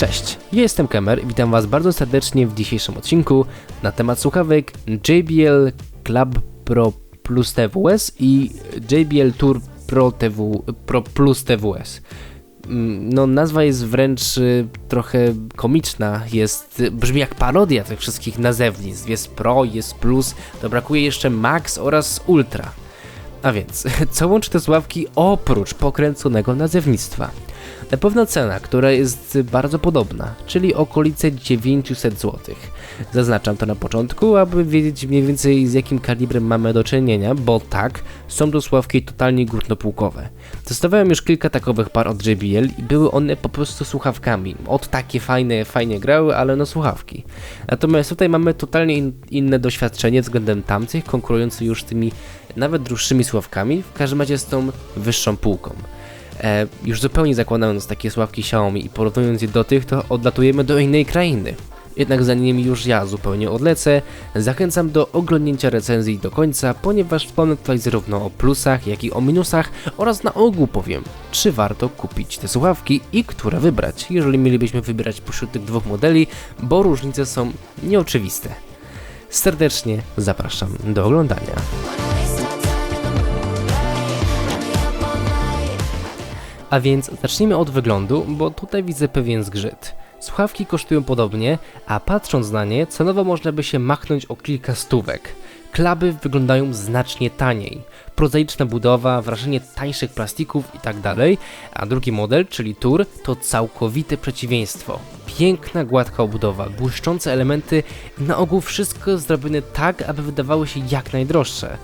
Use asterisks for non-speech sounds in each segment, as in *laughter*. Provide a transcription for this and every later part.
Cześć, ja jestem Kemer i witam Was bardzo serdecznie w dzisiejszym odcinku na temat słuchawek JBL Club Pro Plus TWS i JBL Tour Pro, Pro Plus TWS. Mm, No, nazwa jest wręcz y, trochę komiczna, jest, brzmi jak parodia tych wszystkich nazewnictw. Jest Pro, jest Plus, to brakuje jeszcze Max oraz Ultra. A więc, *laughs* co łączy te sławki oprócz pokręconego nazewnictwa? Na pewno cena, która jest bardzo podobna, czyli okolice 900 zł. Zaznaczam to na początku, aby wiedzieć mniej więcej z jakim kalibrem mamy do czynienia, bo tak, są to sławki totalnie górnopółkowe. Testowałem już kilka takowych par od JBL i były one po prostu słuchawkami. Od takie fajne, fajnie grały, ale no słuchawki. Natomiast tutaj mamy totalnie in, inne doświadczenie względem tamtych, konkurujących już tymi nawet droższymi sławkami, w każdym razie z tą wyższą półką. E, już zupełnie zakładając takie sławki Xiaomi i porównując je do tych, to odlatujemy do innej krainy. Jednak zanim już ja zupełnie odlecę, zachęcam do oglądnięcia recenzji do końca, ponieważ wspomnę tutaj zarówno o plusach, jak i o minusach oraz na ogół powiem, czy warto kupić te słuchawki i które wybrać, jeżeli mielibyśmy wybierać pośród tych dwóch modeli, bo różnice są nieoczywiste. Serdecznie zapraszam do oglądania. A więc zacznijmy od wyglądu, bo tutaj widzę pewien zgrzyt. Słuchawki kosztują podobnie, a patrząc na nie, cenowo można by się machnąć o kilka stówek. Klaby wyglądają znacznie taniej. Prozaiczna budowa, wrażenie tańszych plastików itd. A drugi model, czyli Tour, to całkowite przeciwieństwo. Piękna, gładka obudowa, błyszczące elementy i na ogół wszystko zrobione tak, aby wydawały się jak najdroższe.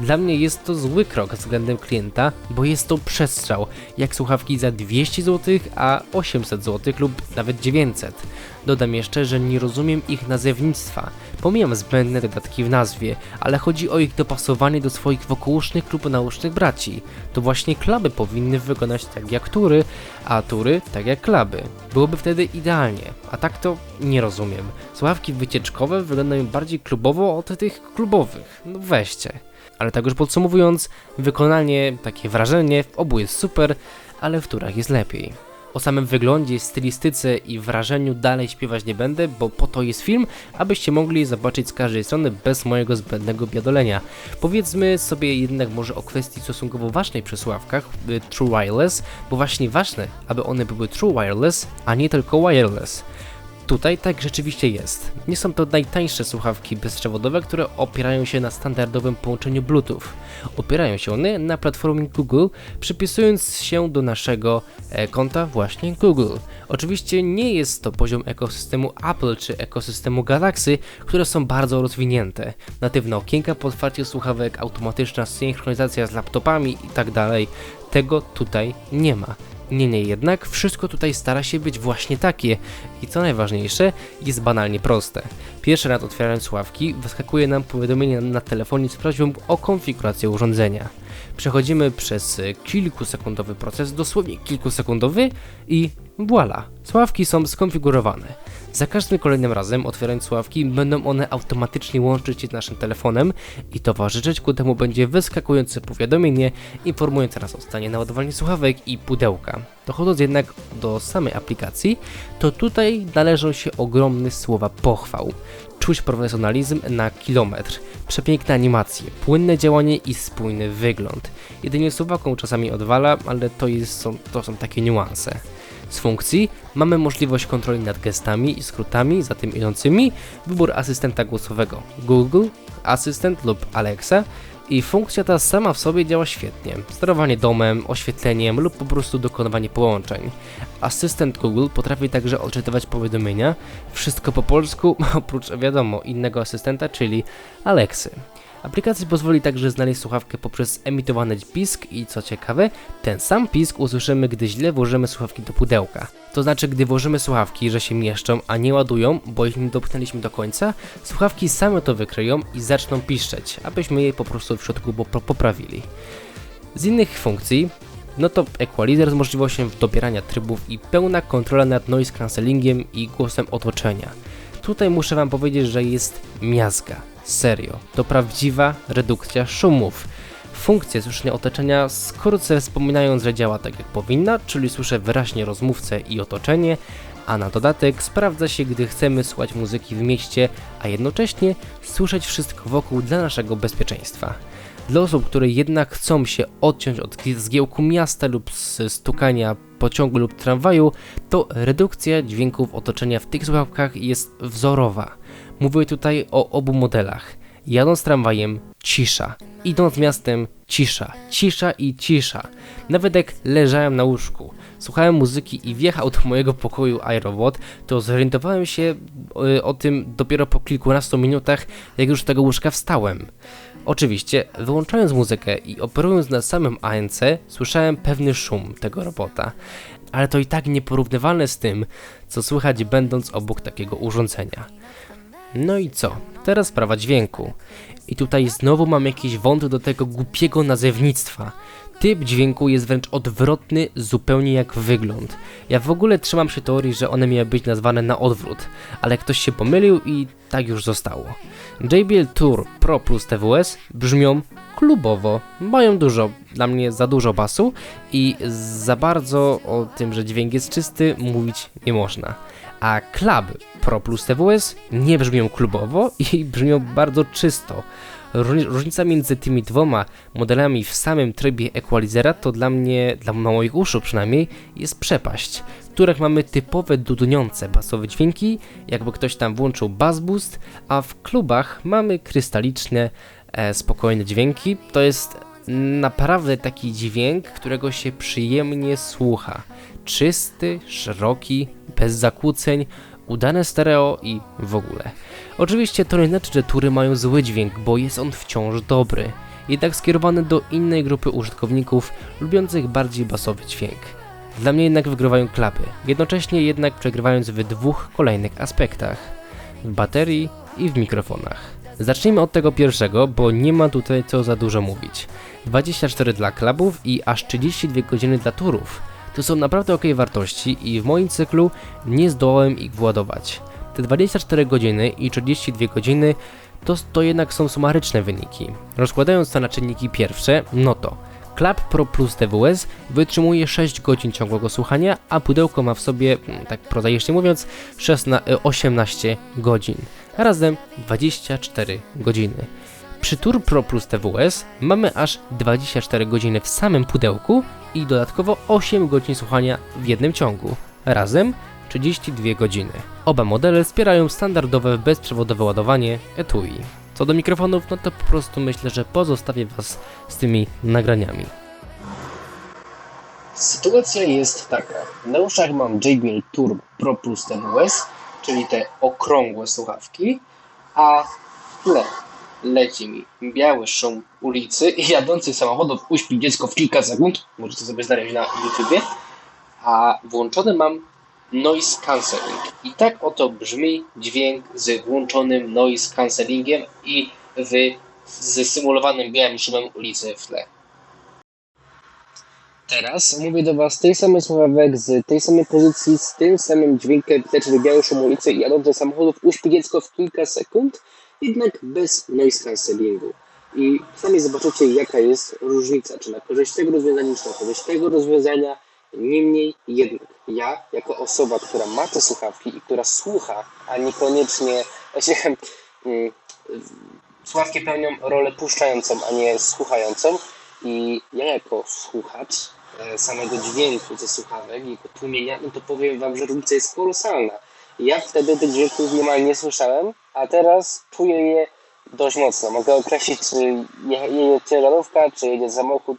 Dla mnie jest to zły krok względem klienta, bo jest to przestrzał, jak słuchawki za 200 zł, a 800 zł lub nawet 900. Dodam jeszcze, że nie rozumiem ich nazewnictwa. Pomijam zbędne dodatki w nazwie, ale chodzi o ich dopasowanie do swoich wokółusznych lub nausznych braci. To właśnie klaby powinny wyglądać tak jak tury, a tury tak jak klaby. Byłoby wtedy idealnie, a tak to nie rozumiem. Słuchawki wycieczkowe wyglądają bardziej klubowo od tych klubowych. No weźcie. Ale tak już podsumowując, wykonanie, takie wrażenie w obu jest super, ale w turach jest lepiej. O samym wyglądzie, stylistyce i wrażeniu dalej śpiewać nie będę, bo po to jest film, abyście mogli zobaczyć z każdej strony bez mojego zbędnego biadolenia. Powiedzmy sobie jednak może o kwestii stosunkowo ważnej przy słuchawkach y, True Wireless, bo właśnie ważne, aby one były True Wireless, a nie tylko wireless. Tutaj tak rzeczywiście jest. Nie są to najtańsze słuchawki bezprzewodowe, które opierają się na standardowym połączeniu Bluetooth. Opierają się one na platformie Google, przypisując się do naszego e, konta właśnie Google. Oczywiście nie jest to poziom ekosystemu Apple czy ekosystemu Galaxy, które są bardzo rozwinięte. Natywne okienka po otwarciu słuchawek, automatyczna synchronizacja z laptopami itd. Tego tutaj nie ma. Niemniej jednak wszystko tutaj stara się być właśnie takie i co najważniejsze, jest banalnie proste. Pierwszy raz otwierając słuchawki, wyskakuje nam powiadomienie na telefonie z prośbą o konfigurację urządzenia. Przechodzimy przez e, kilkusekundowy proces, dosłownie kilkusekundowy i voila, słuchawki są skonfigurowane. Za każdym kolejnym razem otwierając słuchawki będą one automatycznie łączyć się z naszym telefonem i towarzyszyć ku temu będzie wyskakujące powiadomienie informujące nas o stanie naładowania słuchawek i pudełka. Dochodząc jednak do samej aplikacji, to tutaj należą się ogromne słowa pochwał. Czuć profesjonalizm na kilometr, przepiękne animacje, płynne działanie i spójny wygląd. Jedynie suwaką czasami odwala, ale to, jest, są, to są takie niuanse. Z funkcji mamy możliwość kontroli nad gestami i skrótami za tym idącymi, wybór asystenta głosowego Google, Asystent lub Alexa i funkcja ta sama w sobie działa świetnie. Sterowanie domem, oświetleniem lub po prostu dokonywanie połączeń. Asystent Google potrafi także odczytywać powiadomienia, wszystko po polsku, *laughs* oprócz wiadomo innego asystenta, czyli Alexy. Aplikacja pozwoli także znaleźć słuchawkę poprzez emitowany pisk i co ciekawe, ten sam pisk usłyszymy, gdy źle włożymy słuchawki do pudełka. To znaczy, gdy włożymy słuchawki, że się mieszczą, a nie ładują, bo ich nie dopchnęliśmy do końca, słuchawki same to wykryją i zaczną piszczeć, abyśmy je po prostu w środku po- poprawili. Z innych funkcji, no to equalizer z możliwością dobierania trybów i pełna kontrola nad noise cancellingiem i głosem otoczenia. Tutaj muszę wam powiedzieć, że jest miazga. Serio. To prawdziwa redukcja szumów. Funkcje słyszenia otoczenia skrótce wspominając, że działa tak jak powinna, czyli słyszę wyraźnie rozmówcę i otoczenie, a na dodatek sprawdza się, gdy chcemy słuchać muzyki w mieście, a jednocześnie słyszeć wszystko wokół dla naszego bezpieczeństwa. Dla osób, które jednak chcą się odciąć od zgiełku miasta lub stukania pociągu lub tramwaju, to redukcja dźwięków otoczenia w tych słuchawkach jest wzorowa. Mówię tutaj o obu modelach. Jadąc tramwajem, cisza. Idąc miastem, cisza. Cisza i cisza. Nawet jak leżałem na łóżku, słuchałem muzyki i wjechał do mojego pokoju iRobot, to zorientowałem się y, o tym dopiero po kilkunastu minutach, jak już z tego łóżka wstałem. Oczywiście, wyłączając muzykę i operując na samym ANC, słyszałem pewny szum tego robota, ale to i tak nieporównywalne z tym, co słychać będąc obok takiego urządzenia. No i co? Teraz sprawa dźwięku. I tutaj znowu mam jakiś wąt do tego głupiego nazewnictwa. Typ dźwięku jest wręcz odwrotny, zupełnie jak wygląd. Ja w ogóle trzymam się teorii, że one miały być nazwane na odwrót, ale ktoś się pomylił i tak już zostało. JBL Tour Pro plus TWS brzmią klubowo, mają dużo, dla mnie za dużo basu i za bardzo o tym, że dźwięk jest czysty, mówić nie można. A Club Pro plus TWS nie brzmią klubowo i brzmią bardzo czysto. Róż- Różnica między tymi dwoma modelami w samym trybie equalizera to dla mnie, dla moich uszu przynajmniej, jest przepaść. W których mamy typowe dudniące basowe dźwięki, jakby ktoś tam włączył bass boost, a w klubach mamy krystaliczne, e, spokojne dźwięki. To jest naprawdę taki dźwięk, którego się przyjemnie słucha. Czysty, szeroki, bez zakłóceń, udane stereo i w ogóle. Oczywiście to nie znaczy, że tury mają zły dźwięk, bo jest on wciąż dobry, jednak skierowany do innej grupy użytkowników lubiących bardziej basowy dźwięk. Dla mnie jednak wygrywają klapy, jednocześnie jednak przegrywając w dwóch kolejnych aspektach. W baterii i w mikrofonach. Zacznijmy od tego pierwszego, bo nie ma tutaj co za dużo mówić. 24 dla klubów i aż 32 godziny dla turów. To są naprawdę ok wartości i w moim cyklu nie zdołałem ich władować. Te 24 godziny i 32 godziny to, to jednak są sumaryczne wyniki. Rozkładając to na czynniki pierwsze, no to Club Pro Plus TWS wytrzymuje 6 godzin ciągłego słuchania, a pudełko ma w sobie, mm, tak prozaicznie mówiąc, 16, e, 18 godzin. Razem 24 godziny. Przy Tour Pro Plus TWS mamy aż 24 godziny w samym pudełku i dodatkowo 8 godzin słuchania w jednym ciągu. Razem 32 godziny. Oba modele wspierają standardowe bezprzewodowe ładowanie etui. Co do mikrofonów, no to po prostu myślę, że pozostawię Was z tymi nagraniami. Sytuacja jest taka. Na uszach mam JBL Tour Pro Plus TWS, czyli te okrągłe słuchawki, a tle leci mi biały szum ulicy i jadących samochodów uśpi dziecko w kilka sekund, możecie sobie znaleźć na YouTubie, a włączony mam noise cancelling. I tak oto brzmi dźwięk z włączonym noise cancellingiem i w, z symulowanym białym szumem ulicy w tle. Teraz mówię do Was tej samej słuchawek, z tej samej pozycji, z tym samym dźwiękiem, czyli biały szum ulicy i jadących samochodów uśpi dziecko w kilka sekund, jednak bez noise cancellingu. I sami zobaczycie, jaka jest różnica, czy na korzyść tego rozwiązania, czy na korzyść tego rozwiązania. Niemniej jednak ja, jako osoba, która ma te słuchawki i która słucha, a niekoniecznie właśnie *laughs* mm, słuchawki pełnią rolę puszczającą, a nie słuchającą. I ja jako słuchacz e, samego dźwięku ze słuchawek jego tłumienia, no to powiem Wam, że różnica jest kolosalna. Ja wtedy tych dźwięków niemal nie słyszałem, a teraz czuję je dość mocno. Mogę określić, czy je- jedzie ciężarówka, czy jedzie samochód.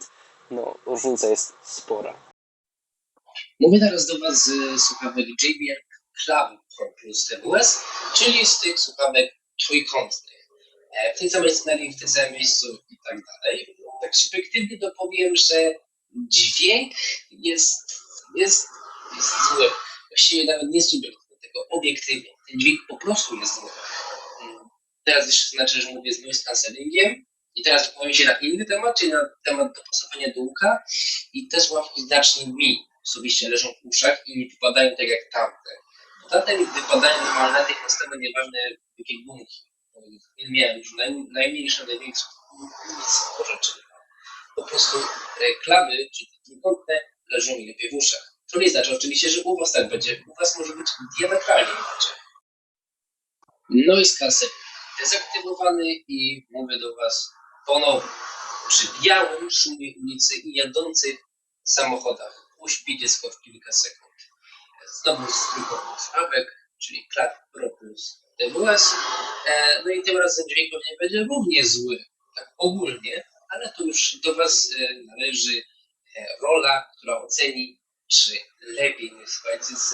No, różnica jest spora. Mówię teraz do Was z słuchawek JBL Club Pro Plus TWS, czyli z tych słuchawek trójkątnych. E, W tej samej scenarii, w tym samym miejscu i tak dalej. Tak subiektywnie to powiem, że dźwięk jest, jest, jest zły. Właściwie nawet nie subiektywnie, tylko obiektywnie. Ten dźwięk po prostu jest zły. Mm, Teraz jeszcze znaczy, że mówię z noise cancellingiem i teraz powiem się na inny temat, czyli na temat dopasowania do ucha i te słuchawki znacznie mi osobiście leżą w uszach i nie wypadają tak jak tamte. Bo tamte mi wypadają normalnie natychmiastowo, nieważne jakie gumki. Miałem już naj, najmniejsze, największe, nic do rzeczy. po prostu e, klawy, czyli trójkątne, leżą mi lepiej w uszach. To nie znaczy oczywiście, że u was tak będzie. U was może być diametralnie inaczej. Noise cancel dezaktywowany i mówię do was ponownie. Przy białym szumie ulicy i jadących samochodach uśpi dziecko w kilka sekund. Znowu z trójkątnych słuchawek, czyli klap Pro plus TWS. E, no i tym razem dźwięk pewnie będzie równie zły, tak ogólnie, ale to już do was e, należy e, rola, która oceni, czy lepiej nie słuchajcie z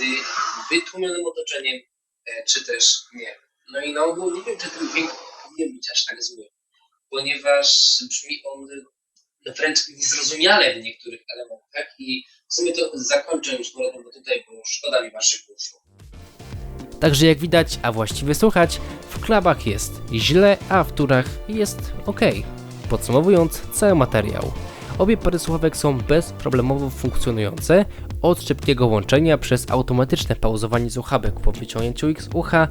wytłumionym otoczeniem, e, czy też nie. No i na ogół nie wiem, czy ten dźwięk powinien być aż tak zły, ponieważ brzmi on wręcz niezrozumiale w niektórych elementach i w sumie to zakończę już powrotem do tutaj, bo szkoda mi waszych usług. Także jak widać, a właściwie słuchać, w klubach jest źle, a w turach jest ok. Podsumowując cały materiał. Obie pary słuchawek są bezproblemowo funkcjonujące, od szybkiego łączenia przez automatyczne pauzowanie słuchawek po wyciągnięciu ich z ucha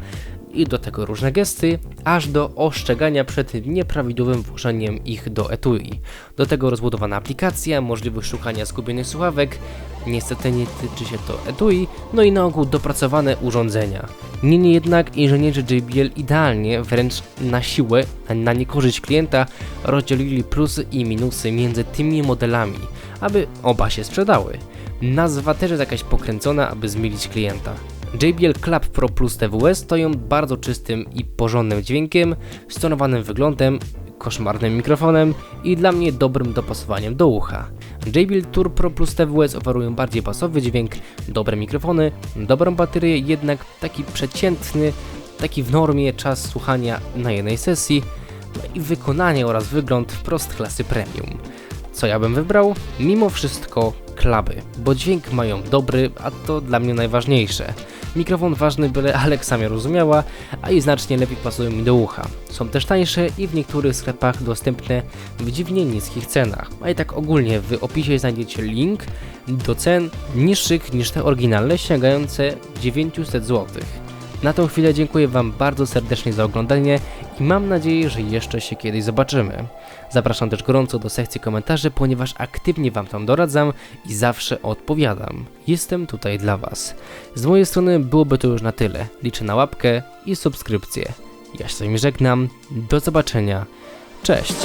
i do tego różne gesty, aż do ostrzegania przed nieprawidłowym włożeniem ich do etui. Do tego rozbudowana aplikacja, możliwość szukania zgubionych słuchawek, niestety nie tyczy się to etui, no i na ogół dopracowane urządzenia. Niemniej jednak inżynierzy JBL idealnie, wręcz na siłę, na niekorzyść klienta, rozdzielili plusy i minusy między tymi modelami, aby oba się sprzedały. Nazwa też jest jakaś pokręcona, aby zmielić klienta. JBL Club Pro Plus TWS stoją bardzo czystym i porządnym dźwiękiem, stonowanym wyglądem, koszmarnym mikrofonem i dla mnie dobrym dopasowaniem do ucha. JBL Tour Pro Plus TWS oferują bardziej basowy dźwięk, dobre mikrofony, dobrą baterię, jednak taki przeciętny, taki w normie czas słuchania na jednej sesji, no i wykonanie oraz wygląd wprost klasy premium. Co ja bym wybrał? Mimo wszystko klaby, bo dźwięk mają dobry, a to dla mnie najważniejsze. Mikrofon ważny, byle Alexa mnie rozumiała, a i znacznie lepiej pasują mi do ucha. Są też tańsze i w niektórych sklepach dostępne w dziwnie niskich cenach. A i tak ogólnie w opisie znajdziecie link do cen niższych niż te oryginalne, sięgające 900 zł. Na tą chwilę dziękuję Wam bardzo serdecznie za oglądanie i mam nadzieję, że jeszcze się kiedyś zobaczymy. Zapraszam też gorąco do sekcji komentarzy, ponieważ aktywnie Wam tam doradzam i zawsze odpowiadam. Jestem tutaj dla Was. Z mojej strony byłoby to już na tyle. Liczę na łapkę i subskrypcję. Ja się z żegnam. Do zobaczenia. Cześć!